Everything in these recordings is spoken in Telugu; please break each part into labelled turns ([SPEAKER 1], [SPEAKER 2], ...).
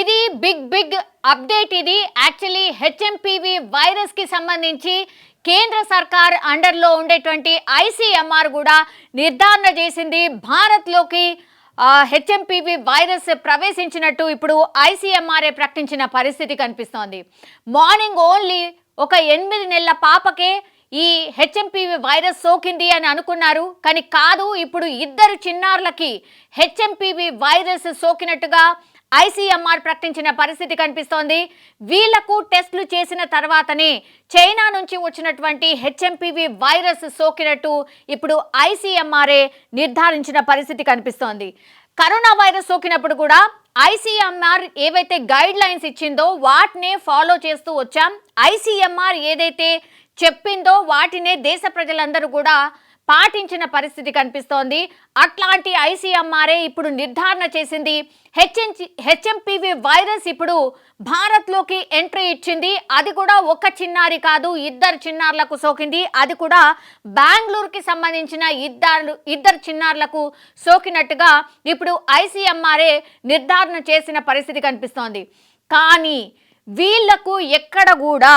[SPEAKER 1] ఇది బిగ్ బిగ్ అప్డేట్ ఇది. యాక్చువల్లీ హెచ్ఎంపివి వైరస్కి సంబంధించి కేంద్ర సర్కార్ అండర్లో ఉండేటువంటి ఐసీఎంఆర్ కూడా నిర్ధారణ చేసింది. భారత్లోకి హెచ్ఎంపివి వైరస్ ప్రవేశించినట్టు ఇప్పుడు ఐసీఎంఆర్ఏ ప్రకటించిన పరిస్థితి కనిపిస్తోంది. మార్నింగ్ ఓన్లీ ఒక ఎనిమిది నెలల పాపకే ఈ హెచ్ఎంపీవి వైరస్ సోకింది అని అనుకున్నారు. కానీ కాదు ఇప్పుడు ఇద్దరు చిన్నారులకి హెచ్ఎంపీవి వైరస్ సోకినట్టుగా ఐసీఎంఆర్ ప్రకటించిన పరిస్థితి కనిపిస్తోంది. వీళ్ళకు టెస్టులు చేసిన తర్వాతనే చైనా నుంచి వచ్చినటువంటి హెచ్ఎంపివి వైరస్ సోకినట్టు ఇప్పుడు ఐసీఎంఆర్ఏ నిర్ధారించిన పరిస్థితి కనిపిస్తోంది. కరోనా వైరస్ సోకినప్పుడు కూడా ఐసీఎంఆర్ ఏవైతే గైడ్ లైన్స్ ఇచ్చిందో వాటినే ఫాలో చేస్తూ వచ్చాం. ఐసీఎంఆర్ ఏదైతే చెప్పిందో వాటినే దేశ ప్రజలందరూ కూడా పాటించిన పరిస్థితి కనిపిస్తోంది. అట్లాంటి ఐసీఎంఆర్ఏ ఇప్పుడు నిర్ధారణ చేసింది. హెచ్ఎన్ హెచ్ఎంపివి వైరస్ ఇప్పుడు భారత్లోకి ఎంట్రీ ఇచ్చింది. అది కూడా ఒక చిన్నారి కాదు ఇద్దరు చిన్నారులకు సోకింది. అది కూడా బెంగళూరుకి సంబంధించిన ఇద్దరు ఇద్దరు చిన్నారులకు సోకినట్టుగా ఇప్పుడు ఐసీఎంఆర్ఏ నిర్ధారణ చేసిన పరిస్థితి కనిపిస్తోంది. కానీ వీళ్ళకు ఎక్కడ కూడా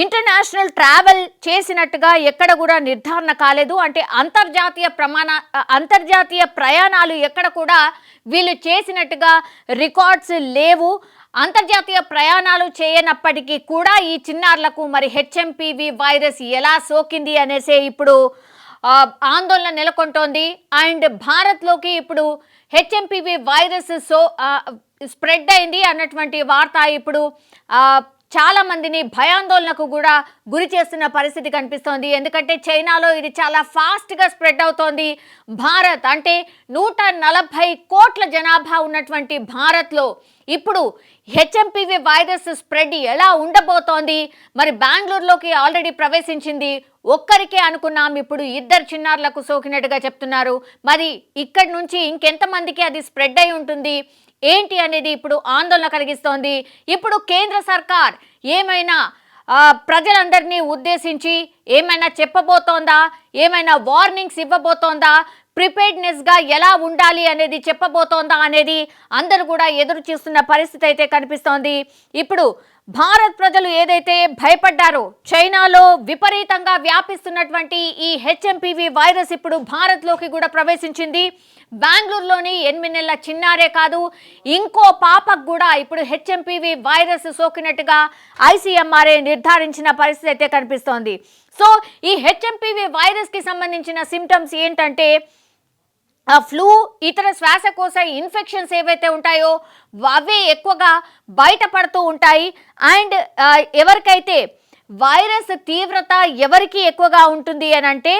[SPEAKER 1] ఇంటర్నేషనల్ ట్రావెల్ చేసినట్టుగా ఎక్కడ కూడా నిర్ధారణ కాలేదు. అంటే అంతర్జాతీయ ప్రమాణ అంతర్జాతీయ ప్రయాణాలు ఎక్కడ కూడా వీళ్ళు చేసినట్టుగా రికార్డ్స్ లేవు. అంతర్జాతీయ ప్రయాణాలు చేయనప్పటికీ కూడా ఈ చిన్నారులకు మరి హెచ్ఎంపివి వైరస్ ఎలా సోకింది అనేసే ఇప్పుడు ఆందోళన నెలకొంటోంది. అండ్ భారత్లోకి ఇప్పుడు హెచ్ఎంపివి వైరస్ సో స్ప్రెడ్ అయింది అన్నటువంటి వార్త ఇప్పుడు చాలా మందిని భయాందోళనకు కూడా గురి చేస్తున్న పరిస్థితి కనిపిస్తోంది. ఎందుకంటే చైనాలో ఇది చాలా ఫాస్ట్గా స్ప్రెడ్ అవుతోంది. భారత్ అంటే నూట నలభై కోట్ల జనాభా ఉన్నటువంటి భారత్లో ఇప్పుడు హెచ్ఎంపివి వైరస్ స్ప్రెడ్ ఎలా ఉండబోతోంది? మరి బెంగళూరులోకి ఆల్రెడీ ప్రవేశించింది. ఒక్కరికే అనుకున్నాం ఇప్పుడు ఇద్దరు చిన్నారులకు సోకినట్టుగా చెప్తున్నారు. మరి ఇక్కడి నుంచి ఇంకెంతమందికి అది స్ప్రెడ్ అయి ఉంటుంది? ఏంటి అనేది ఇప్పుడు ఆందోళన కలిగిస్తోంది. ఇప్పుడు కేంద్ర సర్కార్ ఏమైనా ప్రజలందరినీ ఉద్దేశించి ఏమైనా చెప్పబోతోందా? ఏమైనా వార్నింగ్స్ ఇవ్వబోతోందా? ప్రిపేర్డ్నెస్గా ఎలా ఉండాలి అనేది చెప్పబోతోందా అనేది అందరూ కూడా ఎదురు చూస్తున్న పరిస్థితి అయితే కనిపిస్తోంది. ఇప్పుడు భారత్ ప్రజలు ఏదైతే భయపడ్డారో చైనాలో విపరీతంగా వ్యాపిస్తున్నటువంటి ఈ హెచ్ఎంపివి వైరస్ ఇప్పుడు భారత్లోకి కూడా ప్రవేశించింది. బెంగళూరులోని ఎనిమిది నెలల చిన్నారే కాదు ఇంకో పాపకు కూడా ఇప్పుడు హెచ్ఎంపివి వైరస్ సోకినట్టుగా ఐసీఎంఆర్ఏ నిర్ధారించిన పరిస్థితి అయితే కనిపిస్తోంది. సో ఈ హెచ్ఎంపివి వైరస్కి సంబంధించిన సిమ్టమ్స్ ఏంటంటే ఫ్లూ ఇతర శ్వాసకోశ ఇన్ఫెక్షన్స్ ఏవైతే ఉంటాయో అవే ఎక్కువగా బయటపడుతూ ఉంటాయి. అండ్ ఎవరికైతే వైరస్ తీవ్రత ఎవరికి ఎక్కువగా ఉంటుంది అని అంటే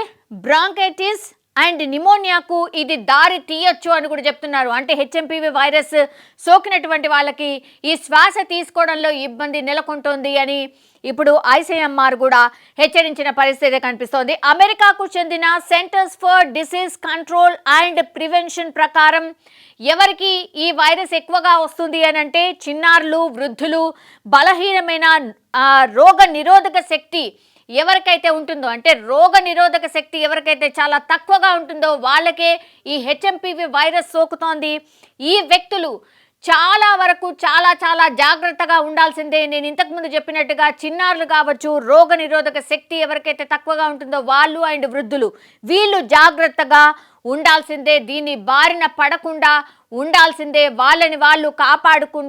[SPEAKER 1] బ్రాంకైటిస్ అండ్ నిమోనియాకు ఇది దారి తీయొచ్చు అని కూడా చెప్తున్నారు. అంటే హెచ్ఎంపీవి వైరస్ సోకినటువంటి వాళ్ళకి ఈ శ్వాస తీసుకోవడంలో ఇబ్బంది నెలకొంటుంది అని ఇప్పుడు ఐసీఎంఆర్ కూడా హెచ్చరించిన పరిస్థితి కనిపిస్తోంది. అమెరికాకు చెందిన centers for disease control and prevention ప్రకారం ఎవరికి ఈ వైరస్ ఎక్కువగా వస్తుంది అని అంటే చిన్నారులు వృద్ధులు బలహీనమైన రోగ నిరోధక శక్తి ఎవరికైతే ఉంటుందో అంటే రోగ నిరోధక శక్తి ఎవరికైతే చాలా తక్కువగా ఉంటుందో వాళ్ళకే ఈ హెచ్ఎంపివి వైరస్ సోకుతోంది. ఈ వ్యక్తులు చాలా వరకు చాలా చాలా జాగ్రత్తగా ఉండాల్సిందే. నేను ఇంతకుముందు చెప్పినట్టుగా చిన్నారులు కావచ్చు రోగ నిరోధక శక్తి ఎవరికైతే తక్కువగా ఉంటుందో వాళ్ళు అండ్ వృద్ధులు వీళ్ళు జాగ్రత్తగా ఉండాల్సిందే. దీన్ని బారిన పడకుండా ఉండాల్సిందే. వాళ్ళని వాళ్ళు కాపాడుకు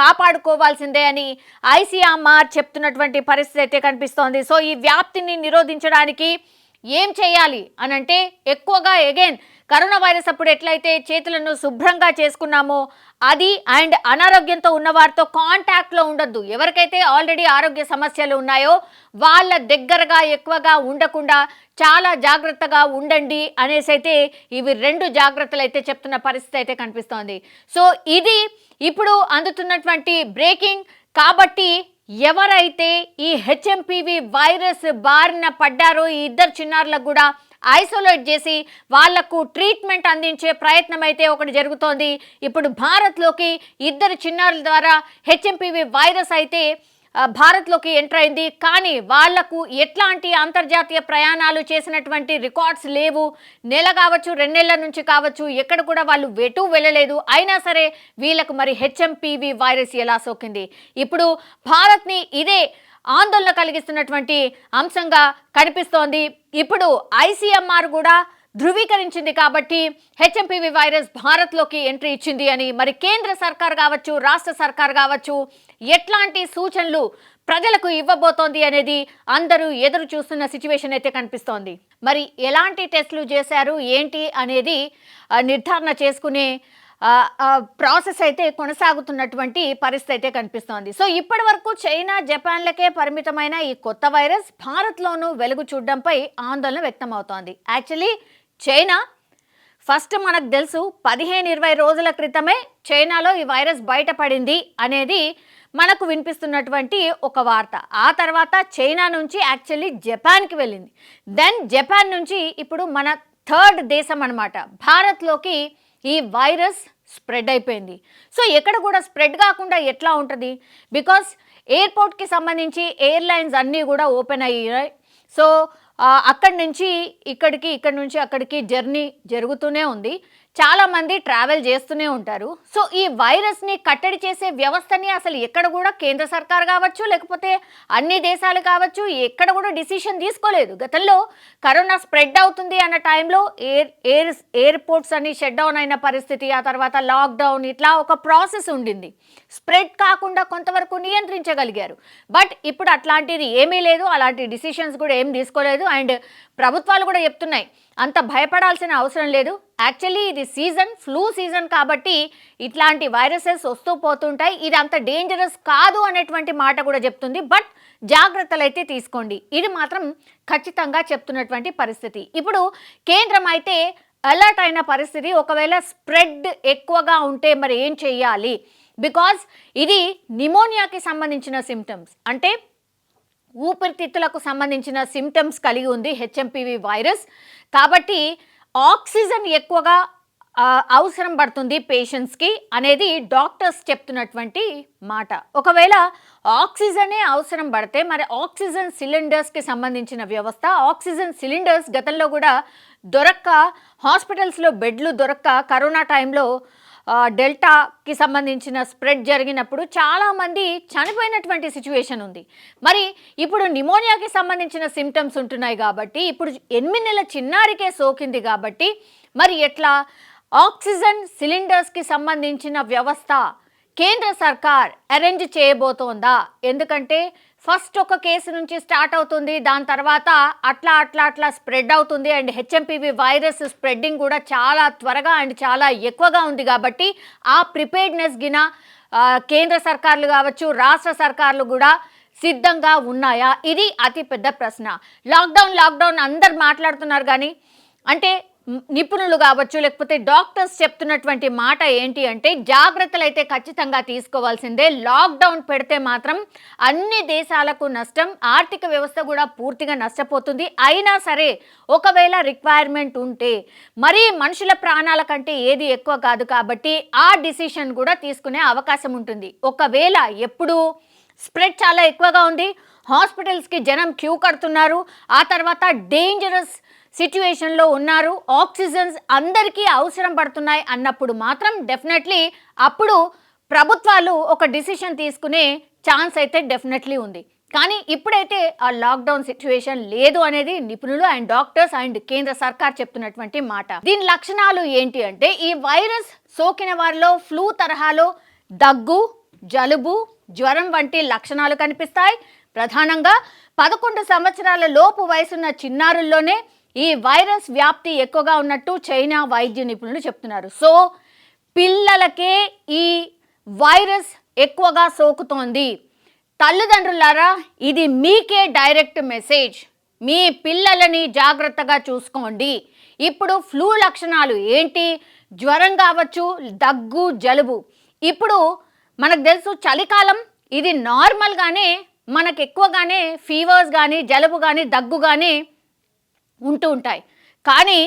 [SPEAKER 1] కాపాడుకోవాల్సిందే అని ఐసీఎంఆర్ చెప్తున్నటువంటి పరిస్థితి అయితే కనిపిస్తోంది. సో ఈ వ్యాప్తిని నిరోధించడానికి ఏం చేయాలి అని అంటే ఎక్కువగా ఎగైన్ కరోనా వైరస్ అప్పుడు ఎట్లయితే చేతులను శుభ్రంగా చేసుకున్నామో అది అండ్ అనారోగ్యంతో ఉన్న వారితో కాంటాక్ట్లో ఉండొద్దు. ఎవరికైతే ఆల్రెడీ ఆరోగ్య సమస్యలు ఉన్నాయో వాళ్ళ దగ్గరగా ఎక్కువగా ఉండకుండా చాలా జాగ్రత్తగా ఉండండి అనేసి అయితే ఇవి రెండు జాగ్రత్తలు అయితే చెప్తున్న పరిస్థితి అయితే కనిపిస్తోంది. సో ఇది ఇప్పుడు అందుతున్నటువంటి బ్రేకింగ్. కాబట్టి ఎవరైతే ఈ హెచ్ఎంపివి వైరస్ బారిన పడ్డారో ఈ ఇద్దరు చిన్నారులకు కూడా ఐసోలేట్ చేసి వాళ్ళకు ట్రీట్మెంట్ అందించే ప్రయత్నం అయితే ఒకటి జరుగుతోంది. ఇప్పుడు భారత్లోకి ఇద్దరు చిన్నారుల ద్వారా హెచ్ఎంపివి వైరస్ అయితే భారత్లోకి ఎంటర్ అయింది. కానీ వాళ్ళకు ఎట్లాంటి అంతర్జాతీయ ప్రయాణాలు చేసినటువంటి రికార్డ్స్ లేవు. నెల కావచ్చు రెండేళ్ళ నుంచి కావచ్చు ఎక్కడ కూడా వాళ్ళు వెటు వెళ్ళలేదు. అయినా సరే వీళ్ళకు మరి హెచ్ఎంపీవి వైరస్ ఎలా సోకింది? ఇప్పుడు భారత్ని ఇదే ఆందోళన కలిగిస్తున్నటువంటి అంశంగా కనిపిస్తోంది. ఇప్పుడు ఐసీఎంఆర్ కూడా ధృవీకరించింది కాబట్టి హెచ్ఎంపీవి వైరస్ భారత్లోకి ఎంట్రీ ఇచ్చింది అని మరి కేంద్ర సర్కార్ కావచ్చు రాష్ట్ర సర్కార్ కావచ్చు ఎట్లాంటి సూచనలు ప్రజలకు ఇవ్వబోతోంది అనేది అందరూ ఎదురు చూస్తున్న సిచ్యువేషన్ అయితే కనిపిస్తోంది. మరి ఎలాంటి టెస్టులు చేశారు ఏంటి అనేది నిర్ధారణ చేసుకునే ప్రాసెస్ అయితే కొనసాగుతున్నటువంటి పరిస్థితి అయితే కనిపిస్తోంది. సో ఇప్పటి వరకు చైనా జపాన్లకే పరిమితమైన ఈ కొత్త వైరస్ భారత్లోనూ వెలుగు చూడడంపై ఆందోళన వ్యక్తం అవుతోంది యాక్చువల్లీ చైనా ఫస్ట్ మనకు తెలుసు పదిహేను ఇరవై రోజుల క్రితమే చైనాలో ఈ వైరస్ బయటపడింది అనేది మనకు వినిపిస్తున్నటువంటి ఒక వార్త. ఆ తర్వాత చైనా నుంచి యాక్చువల్లీ జపాన్కి వెళ్ళింది. దెన్ జపాన్ నుంచి ఇప్పుడు మన థర్డ్ దేశం అనమాట భారత్లోకి ఈ వైరస్ స్ప్రెడ్ అయిపోయింది. సో ఎక్కడ కూడా స్ప్రెడ్ కాకుండా ఎట్లా ఉంటుంది? బికాస్ ఎయిర్పోర్ట్కి సంబంధించి ఎయిర్లైన్స్ అన్నీ కూడా ఓపెన్ అయ్యాయి. సో అక్కడి నుంచి ఇక్కడికి ఇక్కడి నుంచి అక్కడికి జర్నీ జరుగుతూనే ఉంది. చాలామంది ట్రావెల్ చేస్తూనే ఉంటారు. సో ఈ వైరస్ని కట్టడి చేసే వ్యవస్థని అసలు ఎక్కడ కూడా కేంద్ర సర్కార్ కావచ్చు లేకపోతే అన్ని దేశాలు కావచ్చు ఎక్కడ కూడా డిసిషన్ తీసుకోలేదు. గతంలో కరోనా స్ప్రెడ్ అవుతుంది అన్న టైంలో ఎయిర్ ఎయిర్ ఎయిర్పోర్ట్స్ అన్ని షట్ డౌన్ అయిన పరిస్థితి ఆ తర్వాత లాక్డౌన్ ఇట్లా ఒక ప్రాసెస్ ఉండింది. స్ప్రెడ్ కాకుండా కొంతవరకు నియంత్రించగలిగారు. బట్ ఇప్పుడు అట్లాంటిది ఏమీ లేదు. అలాంటి డిసిషన్స్ కూడా ఏం తీసుకోలేదు. అండ్ ప్రభుత్వాలు కూడా చెప్తున్నాయి. అంత భయపడాల్సిన అవసరం లేదు. యాక్చువల్లీ ఇది సీజన్ ఫ్లూ సీజన్ కాబట్టి ఇట్లాంటి వైరసెస్ వస్తూ పోతుంటాయి. ఇది అంత డేంజరస్ కాదు అనేటువంటి మాట కూడా చెప్తుంది. బట్ జాగ్రత్తలు అయితే తీసుకోండి. ఇది మాత్రం ఖచ్చితంగా చెప్తున్నటువంటి పరిస్థితి. ఇప్పుడు కేంద్రం అయితే అలర్ట్ అయిన పరిస్థితి. ఒకవేళ స్ప్రెడ్ ఎక్కువగా ఉంటే మరి ఏం చెయ్యాలి? బికాజ్ ఇది నిమోనియాకి సంబంధించిన సిమ్టమ్స్ అంటే ఊపిరితిత్తులకు సంబంధించిన సిమ్టమ్స్ కలిగి ఉంది హెచ్ఎంపివి వైరస్ కాబట్టి ఆక్సిజన్ ఎక్కువగా అవసరం పడుతుంది పేషెంట్స్కి అనేది డాక్టర్స్ చెప్తున్నటువంటి మాట. ఒకవేళ ఆక్సిజనే అవసరం పడితే మరి ఆక్సిజన్ సిలిండర్స్కి సంబంధించిన వ్యవస్థ ఆక్సిజన్ సిలిండర్స్ గతంలో కూడా దొరక్క హాస్పిటల్స్లో బెడ్లు దొరక్క కరోనా టైంలో డెల్టాకి సంబంధించిన స్ప్రెడ్ జరిగినప్పుడు చాలామంది చనిపోయినటువంటి సిచ్యువేషన్ ఉంది. మరి ఇప్పుడు నిమోనియాకి సంబంధించిన సిమ్టమ్స్ ఉంటున్నాయి కాబట్టి ఇప్పుడు ఎనిమిది నెలల చిన్నారికే సోకింది కాబట్టి మరి ఎట్లా? ఆక్సిజన్ సిలిండర్స్కి సంబంధించిన వ్యవస్థ కేంద్ర సర్కార్ అరేంజ్ చేయబోతోందా? ఎందుకంటే ఫస్ట్ ఒక కేసు నుంచి స్టార్ట్ అవుతుంది. దాని తర్వాత అట్లా అట్లా అట్లా స్ప్రెడ్ అవుతుంది. అండ్ హెచ్ఎంపీవి వైరస్ స్ప్రెడ్డింగ్ కూడా చాలా త్వరగా అండ్ చాలా ఎక్కువగా ఉంది కాబట్టి ఆ ప్రిపేర్డ్నెస్ గిన కేంద్ర సర్కార్లు కావచ్చు రాష్ట్ర సర్కార్లు కూడా సిద్ధంగా ఉన్నాయా? ఇది అతిపెద్ద ప్రశ్న. లాక్డౌన్ లాక్డౌన్ అందరు మాట్లాడుతున్నారు కానీ అంటే నిపుణులు కావచ్చు లేకపోతే డాక్టర్స్ చెప్తున్నటువంటి మాట ఏంటి అంటే జాగ్రత్తలు అయితే ఖచ్చితంగా తీసుకోవాల్సిందే. లాక్డౌన్ పెడితే మాత్రం అన్ని దేశాలకు నష్టం ఆర్థిక వ్యవస్థ కూడా పూర్తిగా నష్టపోతుంది. అయినా సరే ఒకవేళ రిక్వైర్మెంట్ ఉంటే మరీ మనుషుల ప్రాణాల కంటే ఏది ఎక్కువ కాదు కాబట్టి ఆ డిసిషన్ కూడా తీసుకునే అవకాశం ఉంటుంది. ఒకవేళ ఎప్పుడు స్ప్రెడ్ చాలా ఎక్కువగా ఉంది. హాస్పిటల్స్కి జనం క్యూ కడుతున్నారు. ఆ తర్వాత డేంజరస్ సిచ్యువేషన్లో ఉన్నారు. ఆక్సిజన్స్ అందరికీ అవసరం పడుతున్నాయి అన్నప్పుడు మాత్రం డెఫినెట్లీ అప్పుడు ప్రభుత్వాలు ఒక డిసిషన్ తీసుకునే ఛాన్స్ అయితే డెఫినెట్లీ ఉంది. కానీ ఇప్పుడైతే ఆ లాక్డౌన్ సిచ్యువేషన్ లేదు అనేది నిపుణులు అండ్ డాక్టర్స్ అండ్ కేంద్ర సర్కార్ చెప్తున్నటువంటి మాట. దీని లక్షణాలు ఏంటి అంటే ఈ వైరస్ సోకిన వారిలో ఫ్లూ తరహాలో దగ్గు జలుబు జ్వరం వంటి లక్షణాలు కనిపిస్తాయి. ప్రధానంగా పదకొండు సంవత్సరాల లోపు వయసున్న చిన్నారుల్లోనే ఈ వైరస్ వ్యాప్తి ఎక్కువగా ఉన్నట్టు చైనా వైద్య నిపుణులు చెప్తున్నారు. సో పిల్లలకే ఈ వైరస్ ఎక్కువగా సోకుతోంది. తల్లిదండ్రులారా ఇది మీకే డైరెక్ట్ మెసేజ్. మీ పిల్లలని జాగ్రత్తగా చూసుకోండి. ఇప్పుడు ఫ్లూ లక్షణాలు ఏంటి? జ్వరం కావచ్చు దగ్గు జలుబు. ఇప్పుడు మనకు తెలుసు చలికాలం ఇది నార్మల్గానే మనకు ఎక్కువగానే ఫీవర్స్ కానీ జలుబు కానీ దగ్గు కానీ ఉంటూ ఉంటాయి. కానీ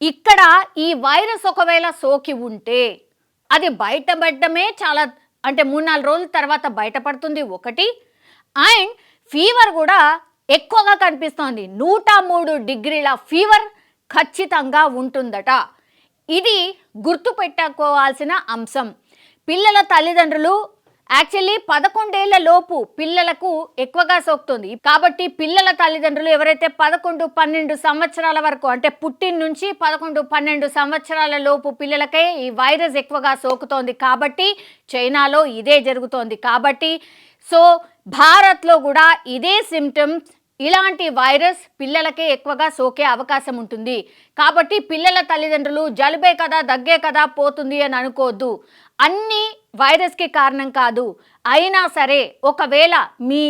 [SPEAKER 1] ఇక్కడ ఈ వైరస్ ఒకవేళ సోకి ఉంటే అది బయటపడడమే చాలా అంటే మూడు నాలుగు రోజుల తర్వాత బయటపడుతుంది ఒకటి. అండ్ ఫీవర్ కూడా ఎక్కువగా కనిపిస్తోంది. నూట మూడు డిగ్రీల ఫీవర్ ఖచ్చితంగా ఉంటుందట. ఇది గుర్తుపెట్టుకోవాల్సిన అంశం. పిల్లల తల్లిదండ్రులు యాక్చువల్లీ పదకొండేళ్ళ లోపు పిల్లలకు ఎక్కువగా సోకుతుంది. కాబట్టి పిల్లల తల్లిదండ్రులు ఎవరైతే పదకొండు పన్నెండు సంవత్సరాల వరకు అంటే పుట్టిన నుంచి పదకొండు పన్నెండు సంవత్సరాల లోపు పిల్లలకే ఈ వైరస్ ఎక్కువగా సోకుతోంది. కాబట్టి చైనాలో ఇదే జరుగుతోంది. కాబట్టి సో భారత్లో కూడా ఇదే సిమ్టమ్స్ ఇలాంటి వైరస్ పిల్లలకే ఎక్కువగా సోకే అవకాశం ఉంటుంది. కాబట్టి పిల్లల తల్లిదండ్రులు జలుబే కదా దగ్గే కదా పోతుంది అని అనుకోవద్దు. అన్నీ వైరస్కి కారణం కాదు. అయినా సరే ఒకవేళ మీ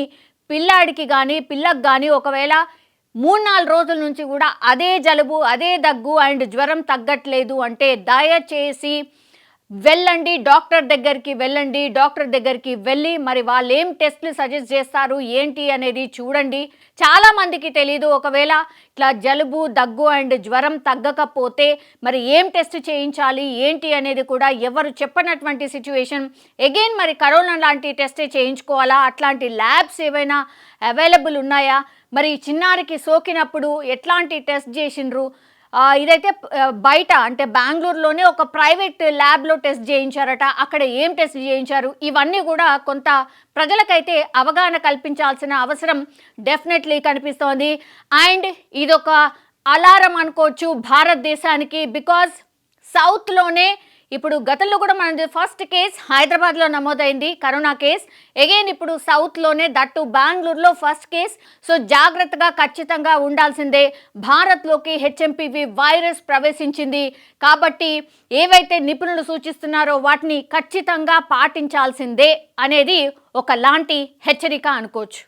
[SPEAKER 1] పిల్లాడికి కానీ పిల్లకు కానీ ఒకవేళ మూడు నాలుగు రోజుల నుంచి కూడా అదే జలుబు అదే దగ్గు అండ్ జ్వరం తగ్గట్లేదు అంటే దయచేసి వెళ్ళండి డాక్టర్ దగ్గరికి వెళ్ళండి డాక్టర్ దగ్గరికి వెళ్ళి మరి వాళ్ళు ఏం టెస్ట్లు సజెస్ట్ చేస్తారు ఏంటి అనేది చూడండి. చాలా మందికి తెలియదు ఒకవేళ ఇట్లా జలుబు దగ్గు అండ్ జ్వరం తగ్గకపోతే మరి ఏం టెస్ట్ చేయించాలి ఏంటి అనేది కూడా ఎవరు చెప్పనటువంటి సిచ్యువేషన్. అగైన్ మరి కరోనా లాంటి టెస్ట్ చేయించుకోవాలా? అట్లాంటి ల్యాబ్స్ ఏవైనా అవైలబుల్ ఉన్నాయా? మరి చిన్నారికి సోకినప్పుడు ఎట్లాంటి టెస్ట్ చేసిండ్రు? ఇదైతే బయట అంటే బెంగళూరులోనే ఒక ప్రైవేట్ ల్యాబ్లో టెస్ట్ చేయించారట. అక్కడ ఏం టెస్ట్ చేయించారు? ఇవన్నీ కూడా కొంత ప్రజలకైతే అవగాహన కల్పించాల్సిన అవసరం డెఫినెట్లీ కనిపిస్తోంది. అండ్ ఇదొక అలారం అనుకోవచ్చు భారతదేశానికి బికాజ్ సౌత్లోనే ఇప్పుడు గతంలో కూడా మన ఫస్ట్ కేస్ హైదరాబాద్లో నమోదైంది. Corona case. అగైన్ ఇప్పుడు సౌత్లోనే దట్టు బెంగళూరులో ఫస్ట్ కేస్. సో జాగ్రత్తగా ఖచ్చితంగా ఉండాల్సిందే. భారత్లోకి హెచ్ఎంపివి వైరస్ ప్రవేశించింది. కాబట్టి ఏవైతే నిపుణులు సూచిస్తున్నారో వాటిని ఖచ్చితంగా పాటించాల్సిందే అనేది ఒకలాంటి హెచ్చరిక అనుకోవచ్చు.